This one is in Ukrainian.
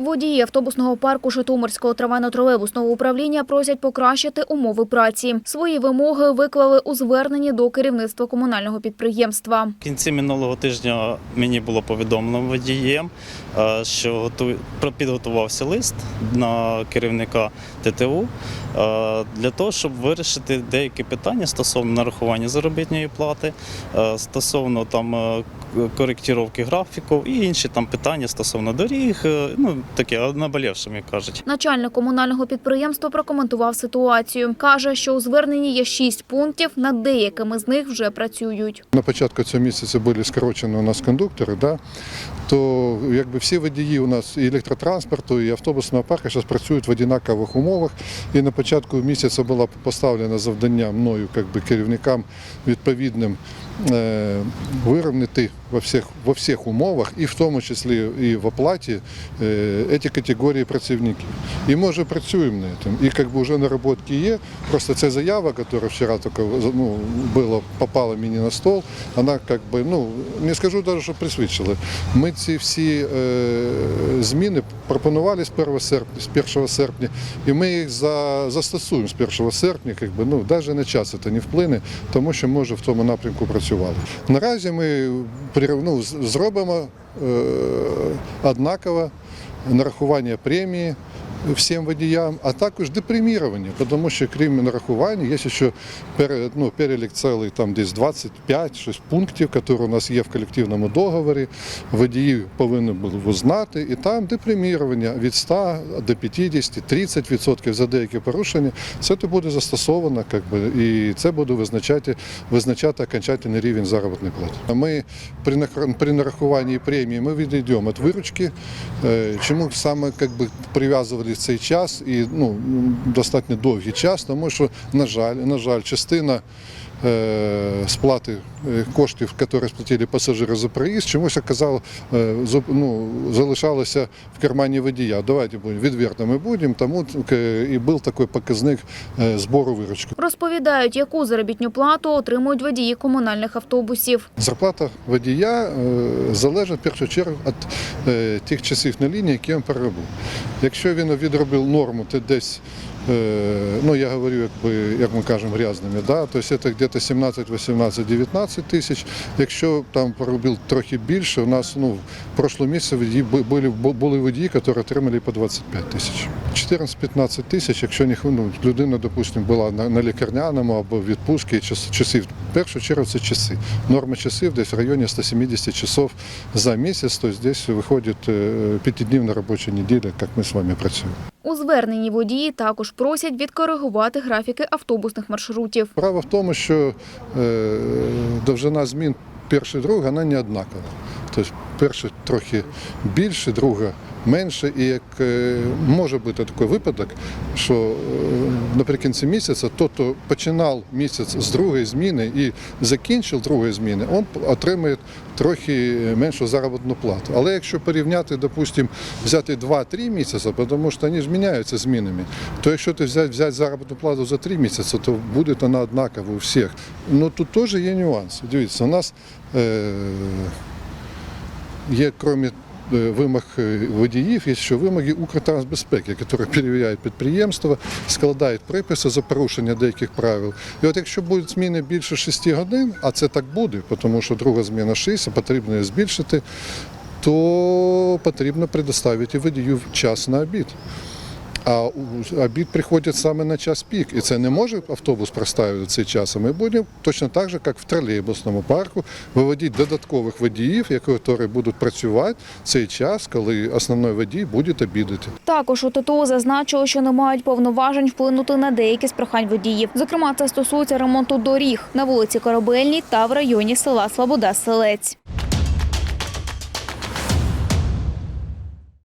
Водії автобусного парку Житомирського трамвайно-тролейбусного управління просять покращити умови праці. Свої вимоги виклали у зверненні до керівництва комунального підприємства. В кінці минулого тижня мені було повідомлено водієм, е, що підготувався лист на керівника ТТУ е, для того, щоб вирішити деякі питання стосовно нарахування заробітної плати, е, стосовно там к- коректировки графіку і інші там питання стосовно доріг, е, ну таке наболівшим, як кажуть. Начальник комунального підприємства прокоментував ситуацію. Каже, що у зверненні є шість пунктів, над деякими з них вже працюють. На початку цього місяця були скорочені у нас кондуктори, да, то якби всі водії у нас і електротранспорту, і автобусного парку зараз працюють в однакових умовах. І на початку місяця було поставлено завдання мною, якби керівникам відповідним е, вирівняти во всіх, во всіх умовах, і в тому числі і в оплаті е, ці категорії працівників. І ми вже працюємо на цьому. І як би вже наработки є. Просто ця заява, яка вчора тільки ну, була, попала мені на стол, вона как би, ну, не скажу навіть, що присвідчила. Ми ці всі е, зміни пропонували з 1 серпня, з 1 серпня, і ми їх за, застосуємо з 1 серпня, как би, ну, навіть на час це не вплине, тому що ми вже в тому напрямку працювали. Наразі ми ну, зробимо е, однаково нарахування премії всім водіям, а також депремірування, тому що крім нарахування, є ще ну, перелік цілий там десь 25 щось пунктів, які у нас є в колективному договорі. Водії повинні були знати, і там депремірування від 100 до 50, 30% за деякі порушення. Це то буде застосовано, как би, і це буде визначати, визначати окончательний рівень заробітної плати. Ми при, при нарахуванні премії ми відійдемо від виручки. Е, Чому саме как би, прив'язували цей час і ну, достатньо довгий час, тому що, на жаль, на жаль, частина сплати е, коштів, які сплатили пасажири за проїзд, чомусь оказало, е, ну, залишалося в кармані водія. Давайте будемо відвертими будемо, тому е, і був такий показник е, збору виручки. Розповідають, яку заробітну плату отримують водії комунальних автобусів. Зарплата водія е, залежить в першу чергу від е, тих часів на лінії, які він переробив. Якщо він відробив норму, то десь, е, ну я говорю, якби, як ми кажемо, грязними, да? тобто це десь 17, 18, 19 тисяч. Якщо там поробив трохи більше, у нас ну, в прошлому місяці були, були водії, які отримали по 25 тисяч. 14-15 тисяч, якщо ну, людина, допустимо, була на, на лікарняному або в відпустці час, часів. В першу чергу це часи. Норма часів десь в районі 170 часов за місяць, тобто десь виходить е, п'ятидневна робоча неділя, як ми з вами працюємо. У зверненні водії також просять відкоригувати графіки автобусних маршрутів. Право в тому, що е, довжина змін перша і друга, не однакова. Тобто перша трохи більше, друга менше. І як е, може бути такий випадок, що е, наприкінці місяця той, хто починав місяць з другої зміни і закінчив другої зміни, він отримає трохи меншу заробітну плату. Але якщо порівняти, допустимо, взяти 2-3 місяці, тому що вони ж міняються змінами, то якщо ти взяти, взяти заробітну плату за 3 місяці, то буде вона однакова у всіх. Ну тут теж є нюанси. Дивіться, у нас е, є, крім е, вимог е, водіїв, є ще вимоги Укртрансбезпеки, які перевіряють підприємства, складають приписи за порушення деяких правил. І от якщо будуть зміни більше 6 годин, а це так буде, тому що друга зміна 6, а потрібно її збільшити, то потрібно предоставити водію час на обід. А обід приходить саме на час пік, і це не може автобус проставити цей час. Ми будемо точно так же, як в тролейбусному парку, виводити додаткових водіїв, які будуть працювати цей час, коли основний водій буде обідати. Також у ТТУ зазначили, що не мають повноважень вплинути на деякі з прохань водіїв. Зокрема, це стосується ремонту доріг на вулиці Корабельній та в районі села Слобода Селець.